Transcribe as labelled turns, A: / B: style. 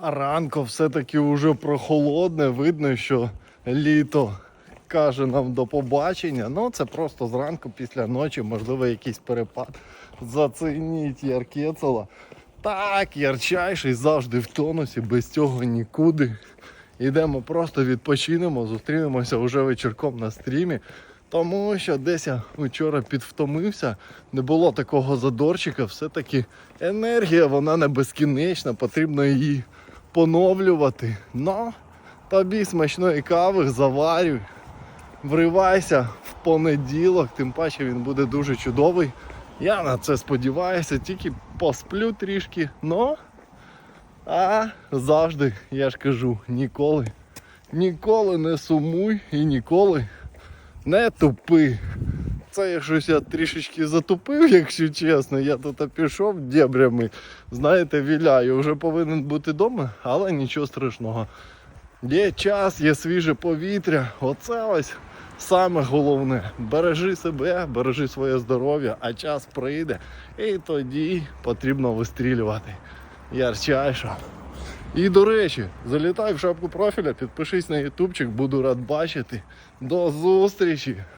A: ранку все-таки вже прохолодне. Видно, що літо каже нам до побачення. Ну, це просто зранку після ночі, можливо, якийсь перепад. Зацініть Яркецела. Так, ярчайший завжди в тонусі, без цього нікуди. Йдемо просто відпочинемо, зустрінемося вже вечірком на стрімі. Тому що десь я вчора підвтомився, не було такого задорчика, все-таки енергія, вона не безкінечна, потрібно її поновлювати. Ну, тобі смачної кави, заварюй, вривайся в понеділок, тим паче він буде дуже чудовий. Я на це сподіваюся, тільки посплю трішки, но а завжди, я ж кажу, ніколи, ніколи не сумуй і ніколи не тупи. Це я щось я трішечки затупив, якщо чесно. Я тут пішов дебрями. Знаєте, віляю, вже повинен бути вдома, але нічого страшного. Є час, є свіже повітря. Оце ось саме головне. Бережи себе, бережи своє здоров'я, а час прийде. І тоді потрібно вистрілювати. Ярчайше. І до речі, залітай в шапку профіля, підпишись на ютубчик, буду рад бачити. До зустрічі!